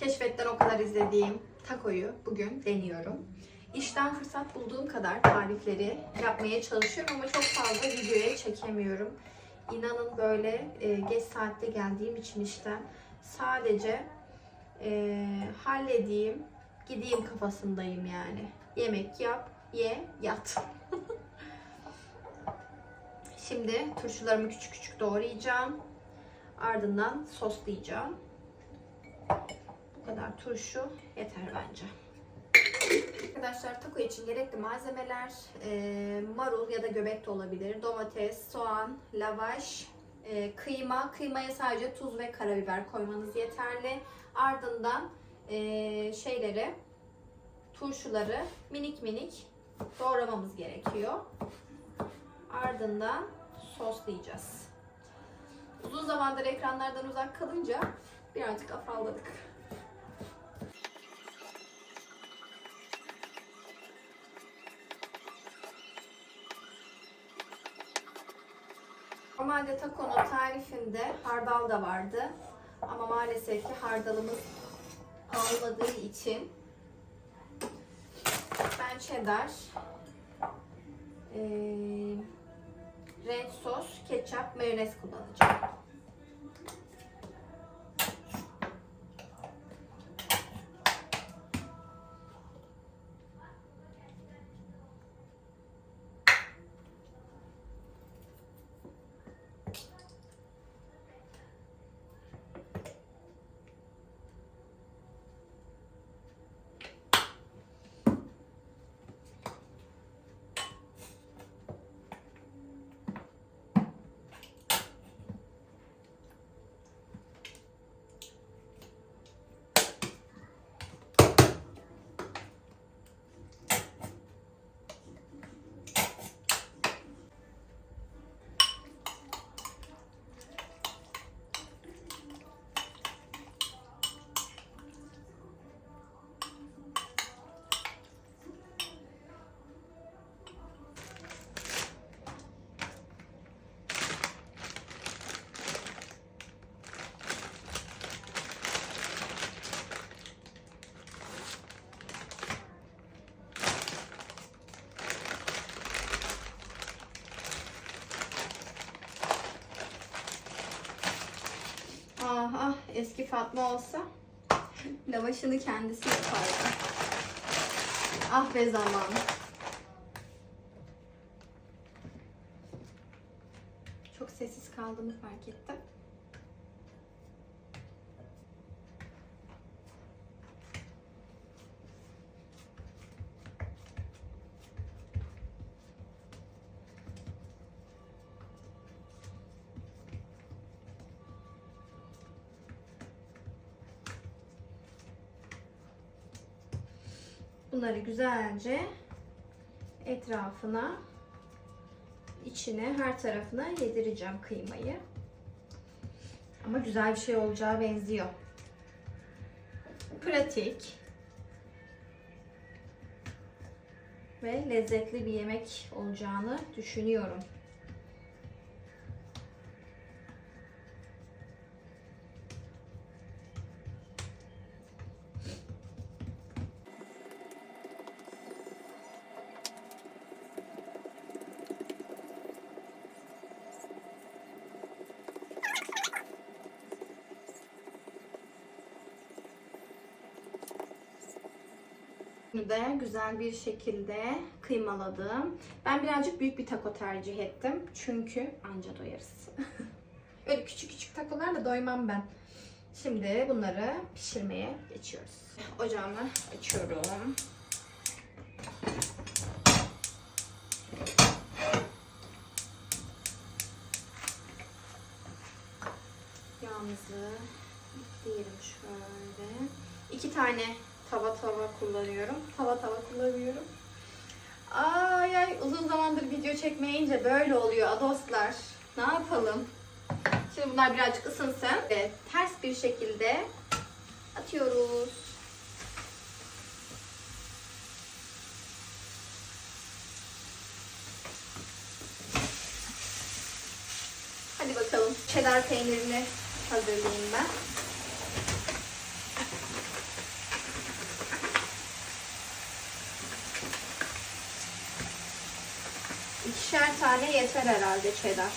Keşfetten o kadar izlediğim takoyu bugün deniyorum. İşten fırsat bulduğum kadar tarifleri yapmaya çalışıyorum ama çok fazla videoya çekemiyorum. İnanın böyle e, geç saatte geldiğim için işten sadece e, halledeyim, gideyim kafasındayım yani. Yemek yap, ye, yat. Şimdi turşularımı küçük küçük doğrayacağım. Ardından soslayacağım. Bu kadar turşu yeter bence. Arkadaşlar taco için gerekli malzemeler e, marul ya da göbek de olabilir. Domates, soğan, lavaş, e, kıyma. Kıymaya sadece tuz ve karabiber koymanız yeterli. Ardından e, şeyleri, turşuları minik minik doğramamız gerekiyor. Ardından soslayacağız. Uzun zamandır ekranlardan uzak kalınca birazcık afalladık. Normalde takonun tarifinde hardal da vardı. Ama maalesef ki hardalımız olmadığı için ben cheddar, eee renk sos, ketçap, mayonez kullanacağım. Aha eski Fatma olsa lavaşını kendisi yapardı. Ah be zaman. Çok sessiz kaldığımı fark ettim. Bunları güzelce etrafına, içine, her tarafına yedireceğim kıymayı. Ama güzel bir şey olacağı benziyor. Pratik ve lezzetli bir yemek olacağını düşünüyorum. Bunu da güzel bir şekilde kıymaladım. Ben birazcık büyük bir taco tercih ettim. Çünkü anca doyarız. Öyle küçük küçük takolarla doymam ben. Şimdi bunları pişirmeye geçiyoruz. Ocağımı açıyorum. Yağımızı diyelim şöyle. İki tane tava tava kullanıyorum. Tava tava kullanıyorum. Ay ay uzun zamandır video çekmeyince böyle oluyor dostlar. Ne yapalım? Şimdi bunlar birazcık ısınsın. Ve ters bir şekilde atıyoruz. Hadi bakalım. Cheddar peynirini hazırlayayım ben. İkişer tane yeter herhalde cheddar.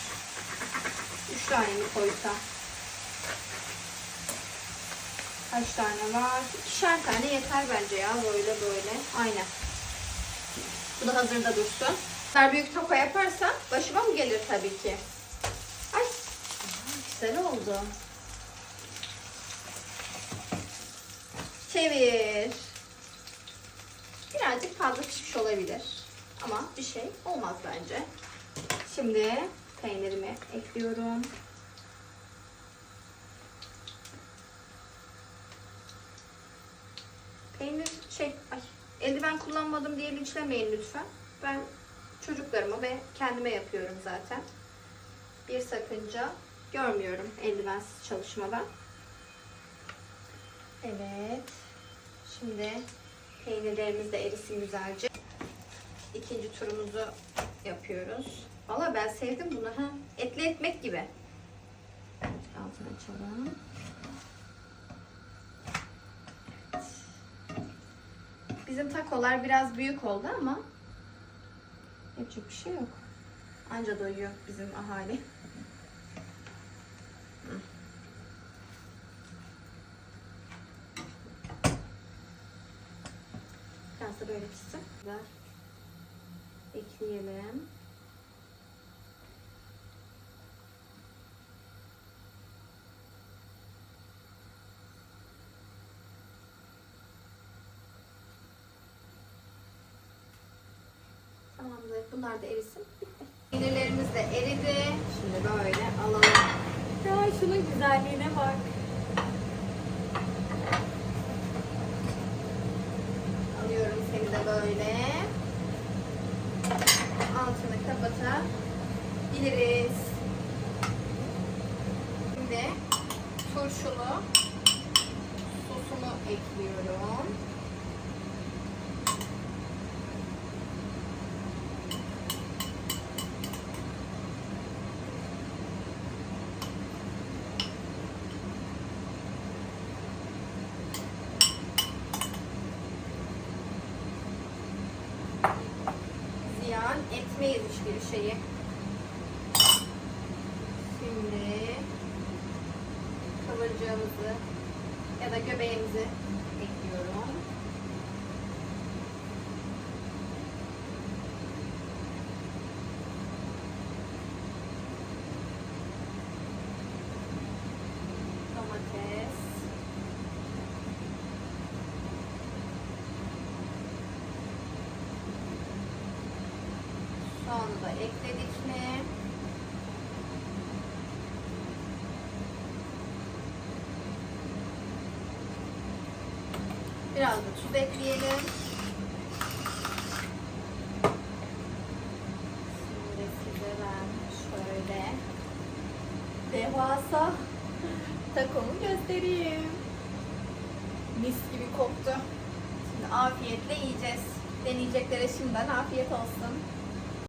Üç tane mi koysam? Kaç tane var? İkişer tane yeter bence ya böyle böyle. Aynen. Bu da hazırda dursun. Eğer büyük taco yaparsan başıma mı gelir tabii ki? Ay güzel oldu. Çevir. Birazcık fazla pişmiş olabilir. Ama bir şey olmaz bence. Şimdi peynirimi ekliyorum. Peynir şey, ay, eldiven kullanmadım diye linçlemeyin lütfen. Ben çocuklarıma ve kendime yapıyorum zaten. Bir sakınca görmüyorum eldivensiz çalışmadan. Evet. Şimdi peynirlerimiz de erisin güzelce. İkinci turumuzu yapıyoruz. Valla ben sevdim bunu. Ha. Etli ekmek gibi. Altını açalım. Bizim takolar biraz büyük oldu ama yapacak bir şey yok. Anca doyuyor bizim ahali. Biraz da böyle pişsin. Güzel. Ekleyelim. Tamamdır. Bunlar da erisin. Bitti. Peynirlerimiz de eridi. Şimdi böyle alalım. Ya şunun güzelliğine bak. Alıyorum seni de böyle. Altını kapatabiliriz. Şimdi turşulu sosumu ekliyorum. ziyan etmeyiz hiçbir şeyi. Şimdi kıvırcığımızı ya da göbeğimizi ekliyorum. Domates. Soğanı da ekledik mi? Biraz da tuz ekleyelim. Şimdi size ben şöyle devasa takomu göstereyim. Mis gibi koktu. Şimdi afiyetle yiyeceğiz. Deneyeceklere şimdiden afiyet olsun.